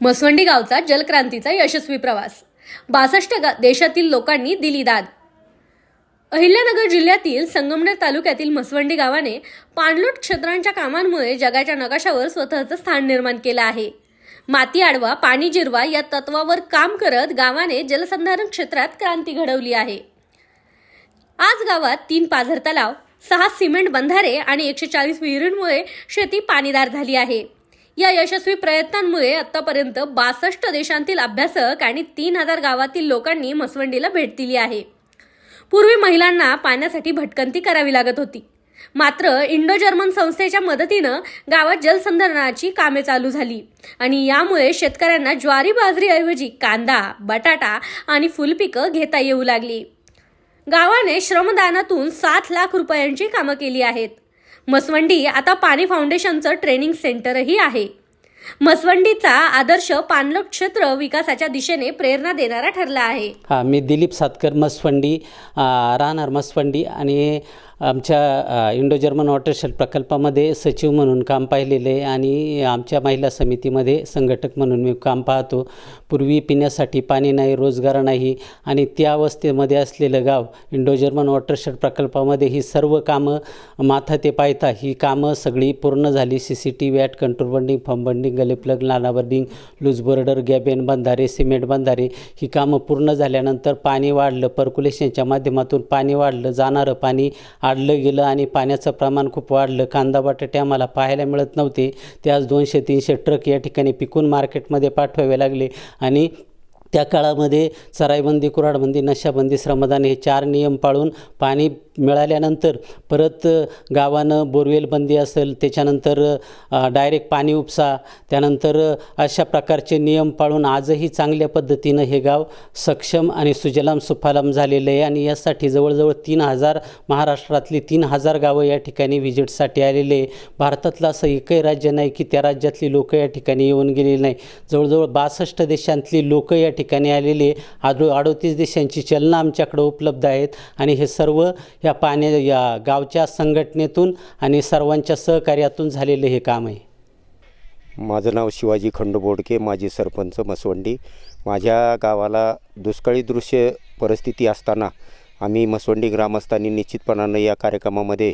मसवंडी गावचा जलक्रांतीचा यशस्वी प्रवास. बासष्ट गा देशातील लोकांनी दिली दाद. अहिल्यानगर जिल्ह्यातील संगमनेर तालुक्यातील मसवंडी गावाने पाणलोट क्षेत्रांच्या कामांमुळे जगाच्या नकाशावर स्वतःचं स्थान निर्माण केलं आहे. माती आडवा पाणी जिरवा या तत्वावर काम करत गावाने जलसंधारण क्षेत्रात क्रांती घडवली आहे. आज गावात तीन पाझर तलाव सहा सिमेंट बंधारे आणि एकशे चाळीस विहिरींमुळे शेती पाणीदार झाली आहे. या यशस्वी प्रयत्नांमुळे आतापर्यंत बासष्ट देशांतील अभ्यासक आणि तीन हजार गावातील लोकांनी मसवंडीला भेट दिली आहे. पूर्वी महिलांना पाण्यासाठी भटकंती करावी लागत होती. मात्र इंडो जर्मन संस्थेच्या मदतीनं गावात जलसंधारणाची कामे चालू झाली. आणि यामुळे शेतकऱ्यांना ज्वारी बाजरीऐवजी कांदा बटाटा आणि फुलपिकं घेता येऊ लागली. गावाने श्रमदानातून सात लाख रुपयांची कामं केली आहेत. मसवंडी आता पाणी फाउंडेशनचं ट्रेनिंग सेंटरही आहे. मसवंडीचा आदर्श पाणलोट क्षेत्र विकासाच्या दिशेने प्रेरणा देणारा ठरला आहे. हां मी दिलीप सातकर मसवंडी राहणार मसवंडी आणि आमच्या इंडो जर्मन वॉटरशेल प्रकल्पामध्ये सचिव म्हणून काम पाहिलेले आहे आणि आमच्या महिला समितीमध्ये संघटक म्हणून मी काम पाहतो. पूर्वी पिण्यासाठी पाणी नाही रोजगार नाही आणि त्या अवस्थेमध्ये असलेलं गाव इंडो जर्मन वॉटरशेड प्रकल्पामध्ये ही सर्व कामं माथा ते पायता ही कामं सगळी पूर्ण झाली. C C T V at contour bunding farm bunding gully plug नाला बंडिंग लूज बोर्डर गॅबेन बंधारे सिमेंट बंधारे ही कामं पूर्ण झाल्यानंतर पाणी वाढलं. पर्क्युलेशनच्या माध्यमातून पाणी वाढलं. जाणारं पाणी आडलं गेलं आणि पाण्याचं प्रमाण खूप वाढलं. कांदा बटाटे आम्हाला पाहायला मिळत नव्हते. ते आज दोनशे तीनशे ट्रक या ठिकाणी पिकून मार्केटमध्ये पाठवावे लागले. आणि त्या काळामध्ये चराईबंदी कुऱ्हाडबंदी नशाबंदी श्रमदान हे चार नियम पाळून पाणी मिळाल्यानंतर परत गावानं बोरवेल बंदी असेल त्याच्यानंतर डायरेक्ट पाणी उपसा त्यानंतर अशा प्रकारचे नियम पाळून आजही चांगल्या पद्धतीनं हे गाव सक्षम आणि सुजलाम सुफालाम झालेलं आहे. आणि यासाठी जवळजवळ तीन हजार महाराष्ट्रातली तीन हजार गावं या ठिकाणी व्हिजिटसाठी आलेले आहे. भारतातलं असं एकही राज्य नाही की त्या राज्यातली लोकं या ठिकाणी येऊन गेलेली नाही. जवळजवळ बासष्ट देशांतली लोकं या ठिकाणी आलेली आडो अडोतीस देशांची चलनं आमच्याकडं उपलब्ध आहेत. आणि हे सर्व या पाण्या या गावच्या संघटनेतून आणि सर्वांच्या सहकार्यातून झालेलं हे काम आहे. माझं नाव शिवाजी खंडबोडके माजी सरपंच मसवंडी. माझ्या गावाला दुष्काळी दृश्य परिस्थिती असताना आम्ही मसवंडी ग्रामस्थांनी निश्चितपणानं या कार्यक्रमामध्ये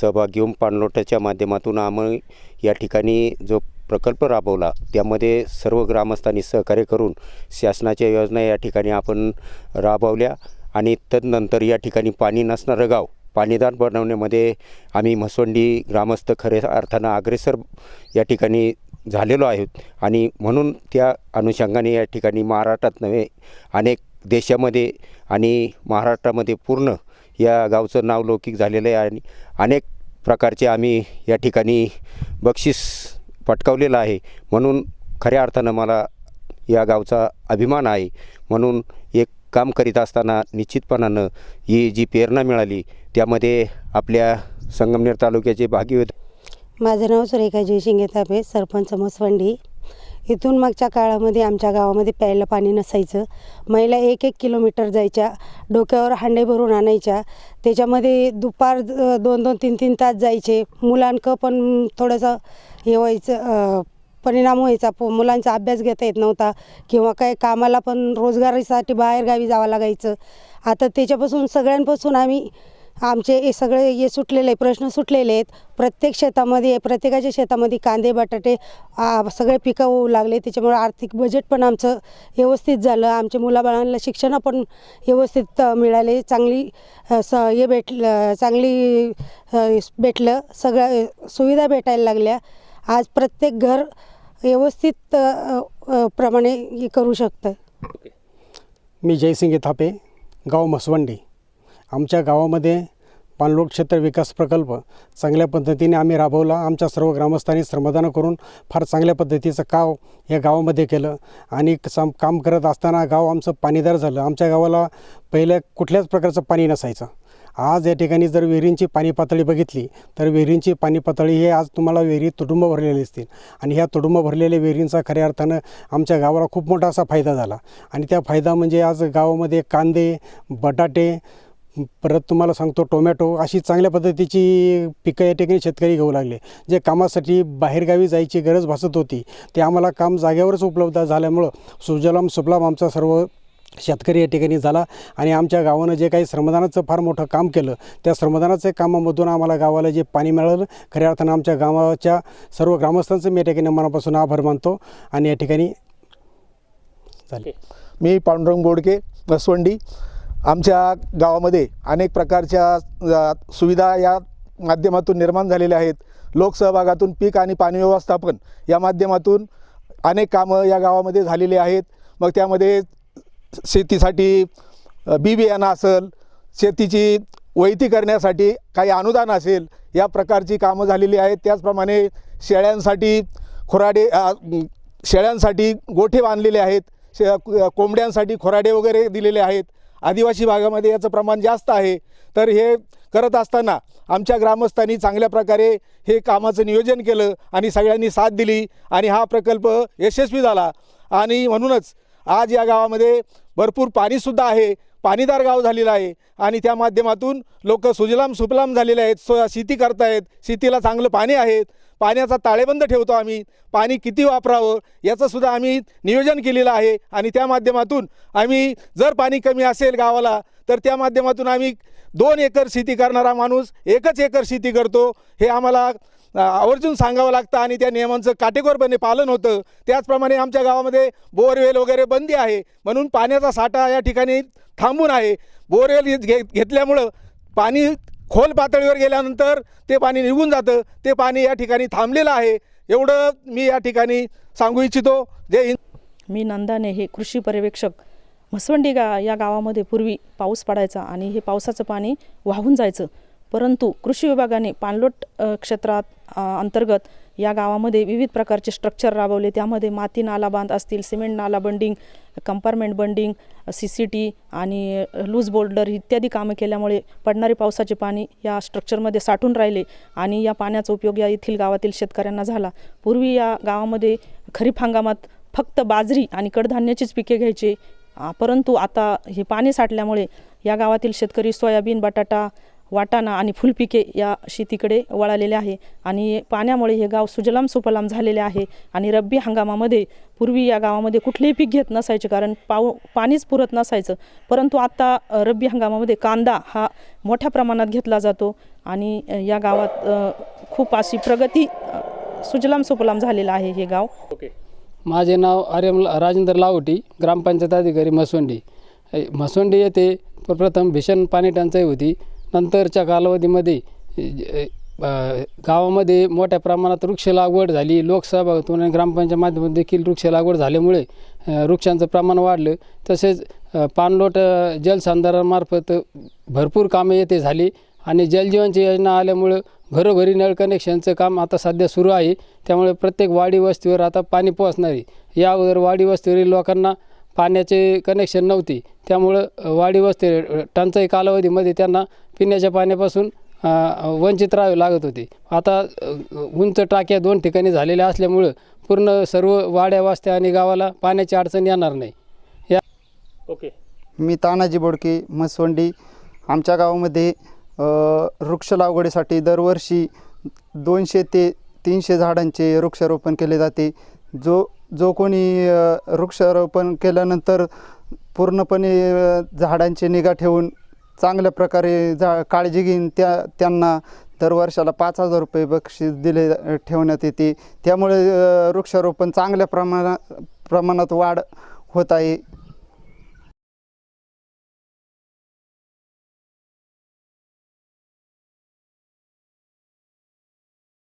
सहभाग घेऊन पाणलोटाच्या माध्यमातून आम्ही या ठिकाणी जो प्रकल्प राबवला त्यामध्ये सर्व ग्रामस्थांनी सहकार्य करून शासनाच्या योजना या ठिकाणी आपण राबवल्या. आणि तदनंतर या ठिकाणी पाणी नसणारं गाव पाणीदार बनवण्यामध्ये आम्ही म्हसवंडी ग्रामस्थ खरे अर्थानं अग्रेसर या ठिकाणी झालेलो आहोत. आणि म्हणून त्या अनुषंगाने या ठिकाणी महाराष्ट्रात नव्हे अनेक देशामध्ये आणि महाराष्ट्रामध्ये पूर्ण या गावचं नाव लौकिक झालेलं आहे आणि अनेक प्रकारचे आम्ही या ठिकाणी बक्षीस पटकावलेलं आहे. म्हणून खऱ्या अर्थानं मला या गावचा अभिमान आहे. म्हणून काम करीत असताना निश्चितपणानं ही जी प्रेरणा मिळाली त्यामध्ये आपल्या संगमनेर तालुक्याचे भागीदार माझं नाव सुरेखा जयशिंगे तापे सरपंच मसवंडी. इथून मागच्या काळामध्ये आमच्या गावामध्ये प्यायला पाणी नसायचं. महिला एक एक किलोमीटर जायच्या डोक्यावर हांडे भरून आणायच्या. त्याच्यामध्ये दुपार दोन दोन तीन तीन तास जायचे. मुलांक पण थोडंसं हे व्हायचं परिणाम व्हायचा. प मुलांचा अभ्यास घेता येत नव्हता किंवा काही कामाला पण रोजगारीसाठी बाहेरगावी जावं लागायचं. आता त्याच्यापासून सगळ्यांपासून आम्ही आमचे हे सगळे हे सुटलेले प्रश्न सुटलेले आहेत. प्रत्येक शेतामध्ये प्रत्येकाच्या शेतामध्ये कांदे बटाटे सगळे पिकं होऊ लागले. त्याच्यामुळे आर्थिक बजेट पण आमचं व्यवस्थित झालं. आमच्या मुलाबाळांना शिक्षण पण व्यवस्थित मिळाले. चांगली स हे भेटलं चांगली भेटलं. सगळ्या सुविधा भेटायला लागल्या. आज प्रत्येक घर व्यवस्थित अ, अ, प्रमाणे हे करू शकतं मी जयसिंग थापे गाव म्हसवंडी. आमच्या गावामध्ये पाणलोट क्षेत्र विकास प्रकल्प चांगल्या पद्धतीने आम्ही राबवला. आमच्या सर्व ग्रामस्थांनी श्रमदान करून फार चांगल्या पद्धतीचं काम या गावामध्ये केलं. आणि सम काम करत असताना गाव आमचं पाणीदार झालं. आमच्या गावाला पहिल्या कुठल्याच प्रकारचं पाणी नसायचं. आज या ठिकाणी जर विहिरींची पाणी पातळी बघितली तर विहिरींची पाणी पातळी हे आज तुम्हाला विहिरी तुडुंब भरलेले असतील आणि ह्या तुडुंब भरलेल्या विहिरींचा खऱ्या अर्थानं आमच्या गावाला खूप मोठा असा फायदा झाला. आणि त्या फायदा म्हणजे आज गावामध्ये कांदे बटाटे परत तुम्हाला सांगतो टोमॅटो अशी चांगल्या पद्धतीची पिकं या ठिकाणी शेतकरी घेऊ लागले. जे कामासाठी बाहेरगावी जायची गरज भासत होती ते आम्हाला काम जागेवरच उपलब्ध झाल्यामुळं सुजलाम सुफलाम आमचा सर्व शेतकरी या ठिकाणी झाला आणि आमच्या गावानं जे काही श्रमदानाचं फार मोठं काम केलं त्या श्रमदानाच्या कामामधून आम्हाला गावाला जे पाणी मिळालं खऱ्या अर्थानं आमच्या गावाच्या सर्व ग्रामस्थांचं मी या ठिकाणी मनापासून आभार मानतो आणि या ठिकाणी झाले. मी पांडुरंग बोडके मसवंडी आमच्या गावामध्ये अनेक प्रकारच्या सुविधा या माध्यमातून निर्माण झालेल्या आहेत. लोकसहभागातून पीक आणि पाणी व्यवस्थापन या माध्यमातून अनेक कामं या गावामध्ये झालेली आहेत. मग त्यामध्ये शेतीसाठी बी बियाणं असेल शेतीची वैती करण्यासाठी काही अनुदान असेल या प्रकारची कामं झालेली आहेत. त्याचप्रमाणे शेळ्यांसाठी खुराडे शेळ्यांसाठी गोठे बांधलेले आहेत. शे कोंबड्यांसाठी खोराडे वगैरे दिलेले आहेत. आदिवासी भागामध्ये याचं प्रमाण जास्त आहे. तर हे करत असताना आमच्या ग्रामस्थांनी चांगल्या प्रकारे हे कामाचं नियोजन केलं आणि सगळ्यांनी साथ दिली आणि हा प्रकल्प यशस्वी झाला. आणि म्हणूनच आज या गावामध्ये भरपूर पाणीसुद्धा आहे. पाणीदार गाव झालेलं आहे आणि त्या माध्यमातून लोक सुजलाम सुफलाम झालेले आहेत. सो शेती करतायत. शेतीला चांगलं पाणी आहेत पाण्याचा ताळेबंद ठेवतो आम्ही. पाणी किती वापरावं याचंसुद्धा आम्ही नियोजन केलेलं आहे आणि त्या माध्यमातून आम्ही जर पाणी कमी असेल गावाला तर त्या माध्यमातून आम्ही दोन एकर शेती करणारा माणूस एकच एकर शेती करतो. हे आम्हाला आवर्जून सांगावं लागतं आणि त्या नियमांचं काटेकोरपणे पालन होतं. त्याचप्रमाणे आमच्या गावामध्ये बोरवेल वगैरे बंदी आहे. म्हणून पाण्याचा साठा या ठिकाणी थांबून आहे. बोरवेल घे घेतल्यामुळं पाणी खोल पातळीवर गेल्यानंतर ते पाणी निघून जातं. ते पाणी या ठिकाणी थांबलेलं आहे. एवढं मी या ठिकाणी सांगू इच्छितो. जय हिंद. मी नंदाने हे कृषी पर्यवेक्षक म्हसवंडी गा या गावामध्ये पूर्वी पाऊस पडायचा आणि हे पावसाचं पाणी वाहून जायचं. परंतु कृषी विभागाने पाणलोट क्षेत्रात अंतर्गत या गावामध्ये विविध प्रकारचे स्ट्रक्चर राबवले. त्यामध्ये माती नाला बांध असतील सिमेंट नाला bunding compartment bunding C C T आणि लूज बोल्डर इत्यादी कामं केल्यामुळे पडणारे पावसाचे पाणी या स्ट्रक्चरमध्ये साठून राहिले आणि या पाण्याचा उपयोग या येथील गावातील शेतकऱ्यांना झाला. पूर्वी या गावामध्ये खरीप हंगामात फक्त बाजरी आणि कडधान्याचीच पिके घ्यायचे परंतु आता हे पाणी साठल्यामुळे या गावातील शेतकरी सोयाबीन बटाटा वाटाणा आणि फुलपिके या शेतीकडे वळालेले आहे. आणि पाण्यामुळे हे गाव सुजलाम सुफलाम झालेले आहे. आणि रब्बी हंगामामध्ये पूर्वी या गावामध्ये कुठलेही पीक घेत नसायचे कारण पाऊ पाणीच पुरत नसायचं. परंतु आता अ, रब्बी हंगामामध्ये कांदा हा मोठ्या प्रमाणात घेतला जातो. आणि या गावात खूप अशी प्रगती सुजलाम सुफलाम झालेलं आहे हे गाव. माझे नाव आर्यम राजेंद्र लावटी ग्रामपंचायत अधिकारी म्हसवंडी ए, म्हसवंडी येथे प्रथम भीषण पाणी टंचाई होती. नंतरच्या कालावधीमध्ये गावामध्ये मोठ्या प्रमाणात वृक्ष लागवड झाली. लोकसहभागातून आणि ग्रामपंचायत माध्यमातून देखील वृक्ष लागवड झाल्यामुळे वृक्षांचं प्रमाण वाढलं. तसेच पाणलोट जलसंधारणामार्फत भरपूर कामे येथे झाली आणि जलजीवनची योजना आल्यामुळं घरोघरी नळ कनेक्शनचं काम आता सध्या सुरू आहे. त्यामुळे प्रत्येक वाडी वस्तीवर आता पाणी पोहोचणारी. या अगोदर वाडी वस्तीवरील लोकांना पाण्याचे कनेक्शन नव्हते. त्यामुळं वाडी वस्ती टंचाई कालावधीमध्ये त्यांना पिण्याच्या पाण्यापासून वंचित राहावे लागत होते. आता उंच टाक्या दोन ठिकाणी झालेल्या असल्यामुळं पूर्ण सर्व वाड्या वस्त्या आणि गावाला पाण्याची अडचण येणार नाही. या मी तानाजी बोडके म्हसवंडी. आमच्या गावामध्ये वृक्ष लागवडीसाठी दरवर्षी दोनशे ते तीनशे झाडांचे वृक्षारोपण केले जाते. जो जो कोणी वृक्षारोपण केल्यानंतर पूर्णपणे झाडांची निगा ठेवून चांगल्या प्रकारे जा काळजी घेईन. त्या त्यांना दर वर्षाला पाच हजार रुपये बक्षीस दिले ठेवण्यात येते. त्यामुळे वृक्षारोपण चांगल्या प्रमाणात प्रमाणात वाढ होत आहे.